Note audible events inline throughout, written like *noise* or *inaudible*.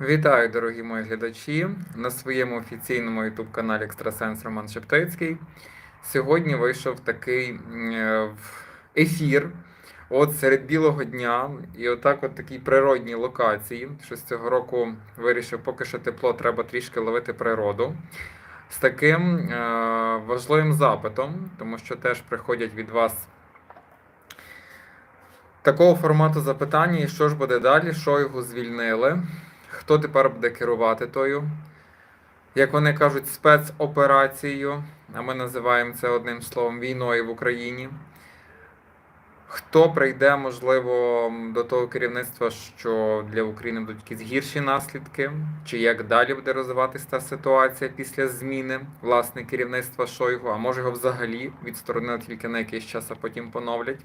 Вітаю, дорогі мої глядачі, на своєму офіційному youtube каналі Екстрасенс Роман Шептицький. Сьогодні вийшов такий е, ефір от серед білого дня, і отак, от такій природній локації. Що з цього року вирішив, поки що тепло, треба трішки ловити природу. З таким е, важливим запитом, тому що теж приходять від вас такого формату запитання, і що ж буде далі, що його звільнили. Хто тепер буде керувати тою, як вони кажуть, спецоперацією, а ми називаємо це одним словом війною в Україні. Хто прийде, можливо, до того керівництва, що для України будуть якісь гірші наслідки, чи як далі буде розвиватися та ситуація після зміни власне керівництва Шойгу, а може його взагалі відсторонили тільки на якийсь час, а потім поновлять.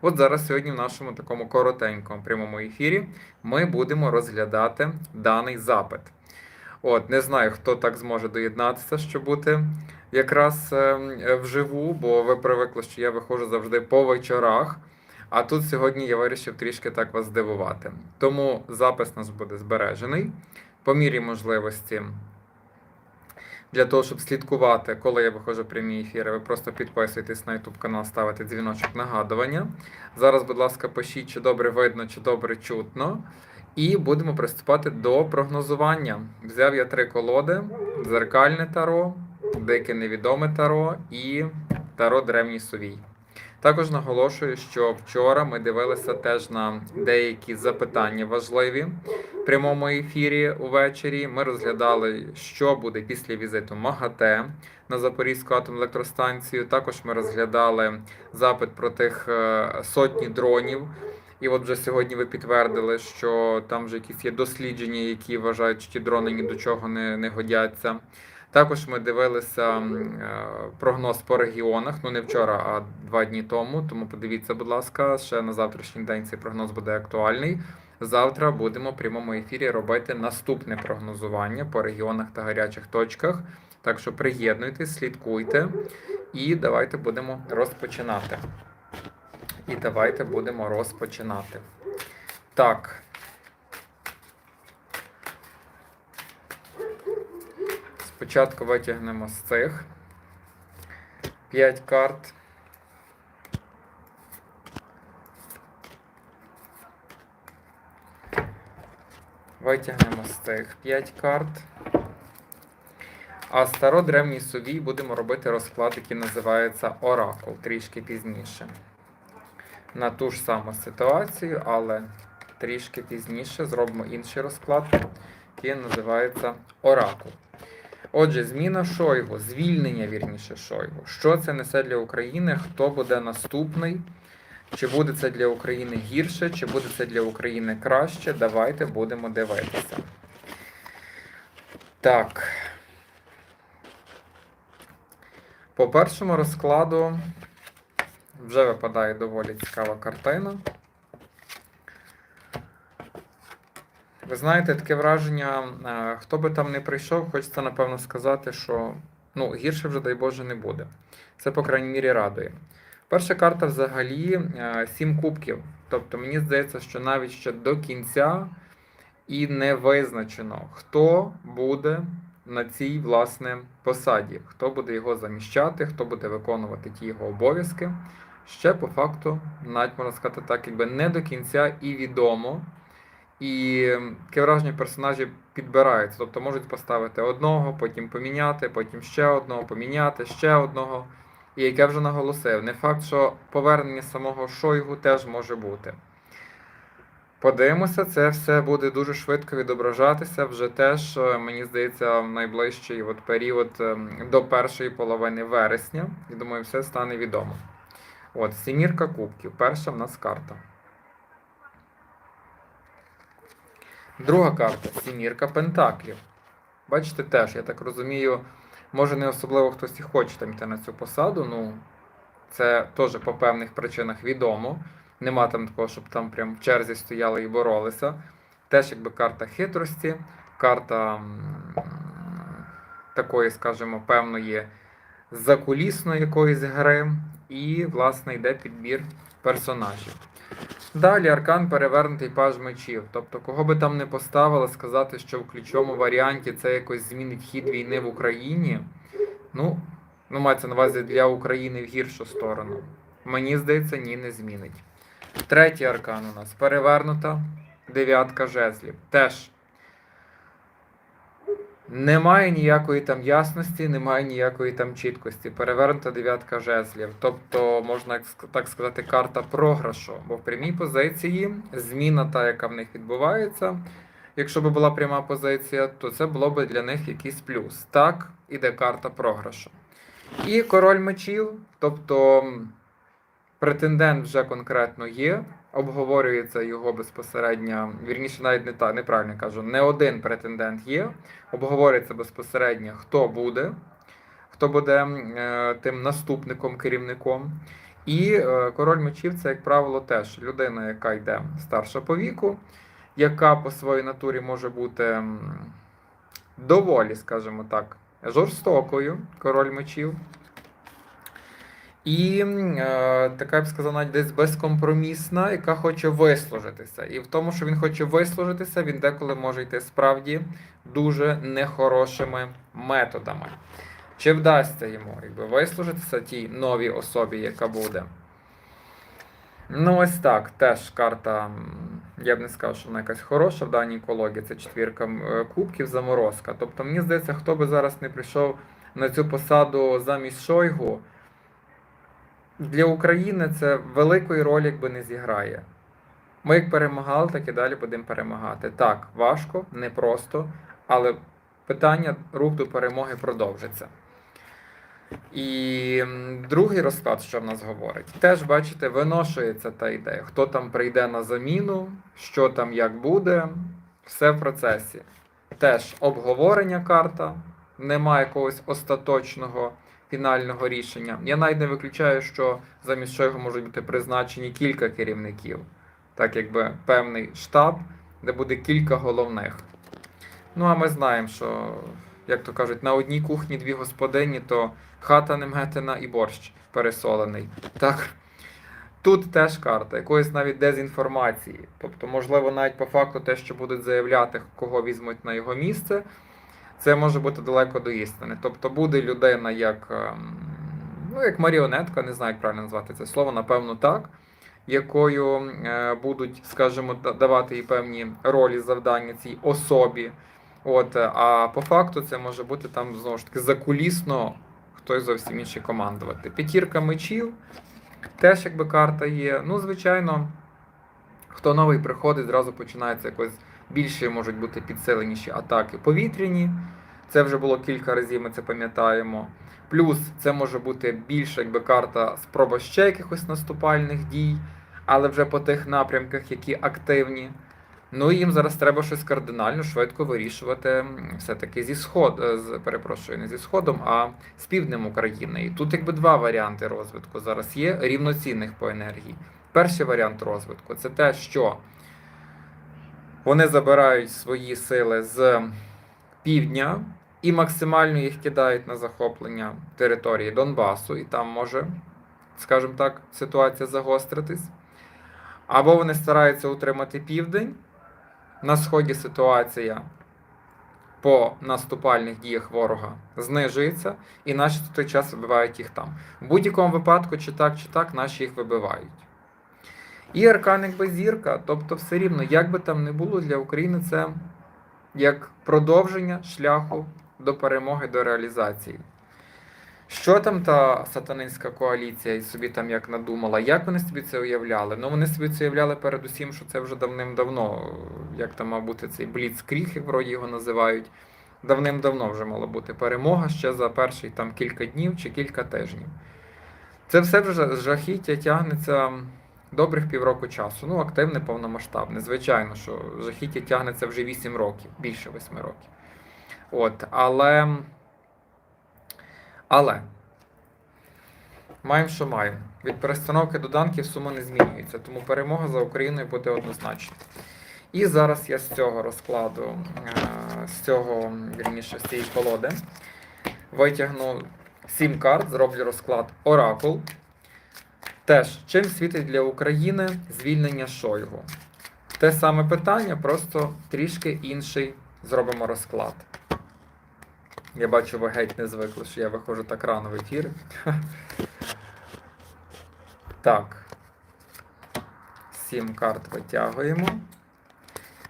От зараз сьогодні в нашому такому коротенькому прямому ефірі ми будемо розглядати даний запит. От, не знаю, хто так зможе доєднатися, щоб бути якраз е, вживу, бо ви привикли, що я виходжу завжди по вечорах. А тут сьогодні я вирішив трішки так вас здивувати. Тому запис у нас буде збережений по мірі можливості. Для того, щоб слідкувати, коли я виходжу в прямі ефіри, ви просто підписуйтесь на YouTube канал, ставите дзвіночок нагадування. Зараз, будь ласка, пишіть, чи добре видно, чи добре чутно. І будемо приступати до прогнозування. Взяв я три колоди: дзеркальне таро, дике невідоме таро і таро древній сувій. Також наголошую, що вчора ми дивилися теж на деякі запитання важливі в прямому ефірі увечері. Ми розглядали, що буде після візиту МАГАТЕ на Запорізьку атомну електростанцію. Також ми розглядали запит про тих е, сотні дронів. І от вже сьогодні ви підтвердили, що там вже якісь є дослідження, які вважають, що ті дрони ні до чого не, не годяться. Також ми дивилися е, прогноз по регіонах, ну не вчора, а два дні тому. Тому подивіться, будь ласка, ще на завтрашній день цей прогноз буде актуальний. Завтра будемо в прямому ефірі робити наступне прогнозування по регіонах та гарячих точках. Так що приєднуйтесь, слідкуйте і давайте будемо розпочинати. І давайте будемо розпочинати. Так. Спочатку витягнемо з цих 5 карт. Витягнемо з цих 5 карт. А стародревній сувій будемо робити розклад, який називається Оракул трішки пізніше. На ту ж саму ситуацію, але трішки пізніше зробимо інший розклад, який називається Оракул. Отже, зміна Шойгу, звільнення вірніше Шойгу. Що це несе для України? Хто буде наступний? Чи буде це для України гірше, чи буде це для України краще? Давайте будемо дивитися. Так. По першому розкладу вже випадає доволі цікава картина. Ви знаєте, таке враження, е, хто би там не прийшов, хочеться напевно сказати, що ну, гірше вже, дай Боже, не буде. Це, по крайній мірі, радує. Перша карта взагалі е, сім кубків. Тобто мені здається, що навіть ще до кінця і не визначено, хто буде на цій власне посаді, хто буде його заміщати, хто буде виконувати ті його обов'язки. Ще по факту, навіть можна сказати так, якби не до кінця і відомо. І таке враження персонажі підбираються. Тобто можуть поставити одного, потім поміняти, потім ще одного, поміняти, ще одного. І як я вже наголосив, не факт, що повернення самого Шойгу теж може бути. Подивимося, це все буде дуже швидко відображатися. Вже теж, е, мені здається, в найближчий от період ем, до першої половини вересня. Я думаю, все стане відомо. От, сімірка кубків. Перша в нас карта. Друга карта сімірка пентаклів. Бачите, теж, я так розумію, може не особливо хтось і хоче там йти на цю посаду. Ну, це теж по певних причинах відомо. Нема там такого, щоб там прям в черзі стояли і боролися. Теж якби карта хитрості, карта такої, скажімо, певної закулісної якоїсь гри. І, власне, йде підбір персонажів. Далі аркан перевернутий паж мечів. Тобто, кого би там не поставили, сказати, що в ключовому варіанті це якось змінить хід війни в Україні. Ну, ну мається на увазі для України в гіршу сторону. Мені здається, ні, не змінить. Третій аркан у нас перевернута дев'ятка жезлів. Теж немає ніякої там ясності, немає ніякої там чіткості. Перевернута дев'ятка жезлів. Тобто, можна так сказати, карта програшу. Бо в прямій позиції зміна, та, яка в них відбувається, якщо б була пряма позиція, то це було б для них якийсь плюс. Так, іде карта програшу. І король мечів, тобто претендент вже конкретно є, обговорюється його безпосередньо, вірніше, навіть не так, неправильно кажу, не один претендент є, обговорюється безпосередньо, хто буде, хто буде е, тим наступником, керівником. І е, король мечів це, як правило, теж людина, яка йде старша по віку, яка по своїй натурі може бути доволі, скажімо так, жорстокою, король мечів. І е, така я б сказав, навіть десь безкомпромісна, яка хоче вислужитися. І в тому, що він хоче вислужитися, він деколи може йти справді дуже нехорошими методами. Чи вдасться йому якби, вислужитися тій новій особі, яка буде? Ну, ось так. Теж карта, я б не сказав, що вона якась хороша в даній колоді. Це четвірка е, кубків, заморозка. Тобто, мені здається, хто би зараз не прийшов на цю посаду замість Шойгу, для України це великої ролі якби не зіграє. Ми як перемагали, так і далі будемо перемагати. Так, важко, непросто, але питання рух до перемоги продовжиться. І другий розклад, що в нас говорить, теж бачите, виношується та ідея. Хто там прийде на заміну, що там як буде, все в процесі. Теж обговорення карта, немає якогось остаточного фінального рішення. Я навіть не виключаю, що замість чого можуть бути призначені кілька керівників, так якби певний штаб, де буде кілька головних. Ну а ми знаємо, що, як то кажуть, на одній кухні дві господині, то хата не метена і борщ пересолений. Так. Тут теж карта якоїсь навіть дезінформації. Тобто, можливо, навіть по факту те, що будуть заявляти, кого візьмуть на його місце, це може бути далеко до істини. Тобто буде людина як, ем, ну, як маріонетка, не знаю, як правильно назвати це слово, напевно, так, якою е, будуть, скажімо, давати їй певні ролі, завдання цій особі. От, е, а по факту це може бути там знову ж таки закулісно хтось зовсім інший командувати. П'ятірка мечів теж якби карта є. Ну, звичайно, хто новий приходить, зразу починається якось більше можуть бути підсиленіші атаки повітряні. Це вже було кілька разів, ми це пам'ятаємо. Плюс це може бути більше якби карта спроба ще якихось наступальних дій, але вже по тих напрямках, які активні. Ну і їм зараз треба щось кардинально швидко вирішувати все-таки зі сход, е, з, перепрошую, не зі сходом, а з півднем України. І тут якби два варіанти розвитку зараз є рівноцінних по енергії. Перший варіант розвитку це те, що вони забирають свої сили з півдня і максимально їх кидають на захоплення території Донбасу, і там може, скажімо так, ситуація загостритись. Або вони стараються утримати південь. На сході ситуація по наступальних діях ворога знижується, і наші той час вибивають їх там. В будь-якому випадку, чи так, чи так, наші їх вибивають. І аркан якби зірка, тобто все рівно, як би там не було для України, це як продовження шляху до перемоги, до реалізації. Що там та сатанинська коаліція собі там як надумала? Як вони собі це уявляли? Ну вони собі це уявляли передусім, що це вже давним-давно, як там мав бути цей бліцкріг, як вроді його називають. Давним-давно вже мала бути перемога ще за перший там кілька днів чи кілька тижнів. Це все вже жахіття тягнеться добрих півроку часу. Ну, активне, повномасштабне. Звичайно, що жахіття тягнеться вже 8 років, більше 8 років. От, але. Але. Маємо, що маємо. Від перестановки доданків сума не змінюється, тому перемога за Україною буде однозначно. І зараз я з цього розкладу, е, з цього, вірніше, з цієї колоди, витягну 7 карт, зроблю розклад Оракул. Теж, чим світить для України звільнення Шойгу? Те саме питання, просто трішки інший зробимо розклад. Я бачу, ви геть не звикли, що я виходжу так рано в ефір. *laughs* Так. Сім карт витягуємо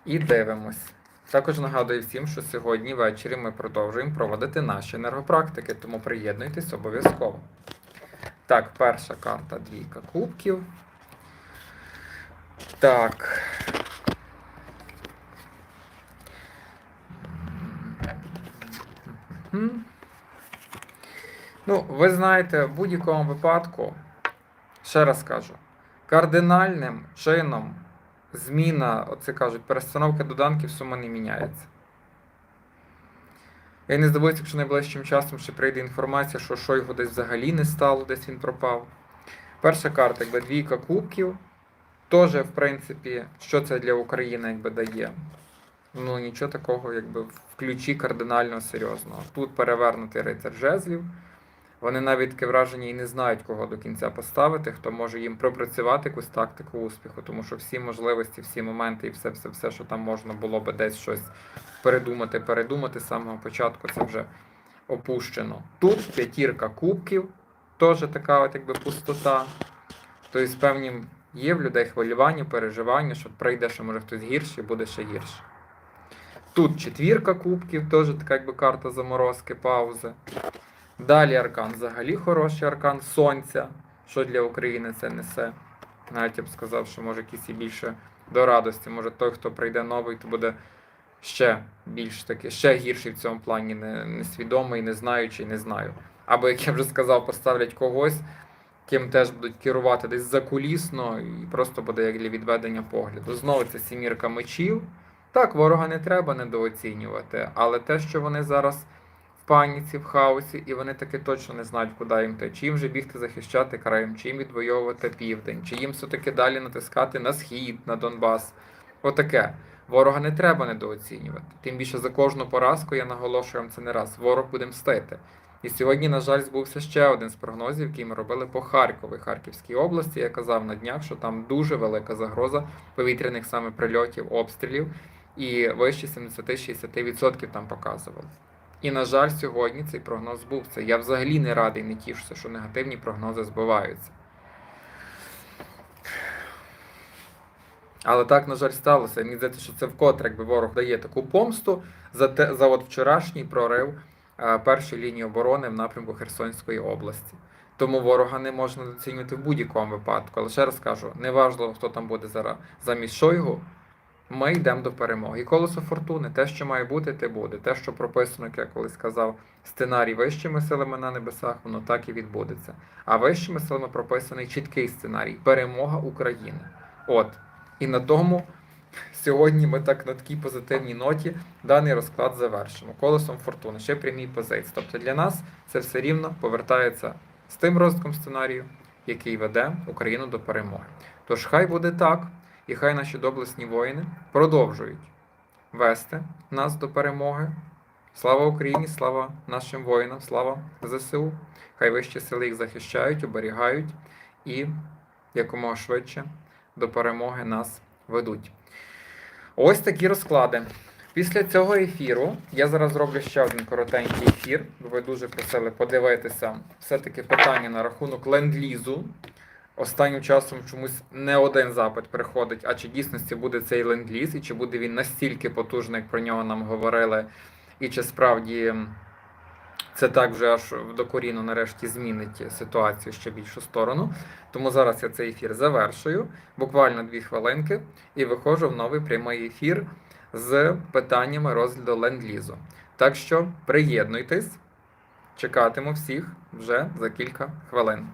і дивимось. Також нагадую всім, що сьогодні ввечері ми продовжуємо проводити наші енергопрактики, тому приєднуйтесь обов'язково. Так, перша карта двійка кубків. Так. Ну, ви знаєте, в будь-якому випадку, ще раз кажу, кардинальним чином зміна, оце кажуть, перестановка доданків сума не міняється. Я не здивуюся, якщо найближчим часом ще прийде інформація, що Шойгу десь взагалі не стало, десь він пропав. Перша карта, якби двійка кубків. Теж, в принципі, що це для України якби дає? Ну, нічого такого, якби в ключі кардинально серйозного. Тут перевернутий рицар жезлів. Вони навіть таке враження і не знають, кого до кінця поставити, хто може їм пропрацювати якусь тактику успіху, тому що всі можливості, всі моменти і все, все, все, що там можна було би десь щось передумати, передумати з самого початку, це вже опущено. Тут п'ятірка кубків, теж така от якби пустота. Тобто, певні є в людей хвилювання, переживання, що прийде, що може хтось гірший, буде ще гірше. Тут четвірка кубків, теж така якби карта заморозки, паузи. Далі аркан взагалі хороший аркан сонця, що для України це несе. Навіть я б сказав, що може якийсь і більше до радості. Може той, хто прийде новий, то буде ще більш таки, ще гірший в цьому плані, не- несвідомий, не знаючий, не знаю. Або, як я вже сказав, поставлять когось, ким теж будуть керувати десь закулісно, і просто буде як для відведення погляду. Знову це сімірка мечів. Так, ворога не треба недооцінювати, але те, що вони зараз паніці, в хаосі, і вони таки точно не знають, куди їм йти. Чи їм вже бігти захищати Крим, чи їм відвоювати південь, чи їм все-таки далі натискати на схід, на Донбас. Отаке. Ворога не треба недооцінювати. Тим більше за кожну поразку я наголошую вам це не раз. Ворог буде мстити. І сьогодні, на жаль, збувся ще один з прогнозів, який ми робили по Харкову і Харківській області. Я казав на днях, що там дуже велика загроза повітряних саме прильотів, обстрілів, і вище 70-60% там показували. І, на жаль, сьогодні цей прогноз збувся. Я взагалі не радий, не тішуся, що негативні прогнози збиваються. Але так, на жаль, сталося. Мені здається, що це вкотре, якби ворог дає таку помсту за те, за от вчорашній прорив е, першої лінії оборони в напрямку Херсонської області. Тому ворога не можна оцінювати в будь-якому випадку. Але ще раз кажу, неважливо, хто там буде зараз замість Шойгу, ми йдемо до перемоги. І колесо фортуни, те, що має бути, те буде. Те, що прописано, як я колись сказав, сценарій вищими силами на небесах, воно так і відбудеться. А вищими силами прописаний чіткий сценарій перемога України. От. І на тому сьогодні ми так на такій позитивній ноті даний розклад завершимо. Колесом фортуни, ще прямій позиції. Тобто для нас це все рівно повертається з тим розвитком сценарію, який веде Україну до перемоги. Тож хай буде так, і хай наші доблесні воїни продовжують вести нас до перемоги. Слава Україні, слава нашим воїнам, слава ЗСУ. Хай вищі сили їх захищають, оберігають і якомога швидше до перемоги нас ведуть. Ось такі розклади. Після цього ефіру я зараз зроблю ще один коротенький ефір. бо Ви дуже просили подивитися все-таки питання на рахунок ленд-лізу. Останнім часом чомусь не один запит приходить, а чи дійсності буде цей ленд-ліз, і чи буде він настільки потужний, як про нього нам говорили, і чи справді це так вже аж докорінно нарешті змінить ситуацію ще більшу сторону. Тому зараз я цей ефір завершую, буквально дві хвилинки, і виходжу в новий прямий ефір з питаннями розгляду ленд-лізу. Так що приєднуйтесь, чекатиму всіх вже за кілька хвилин.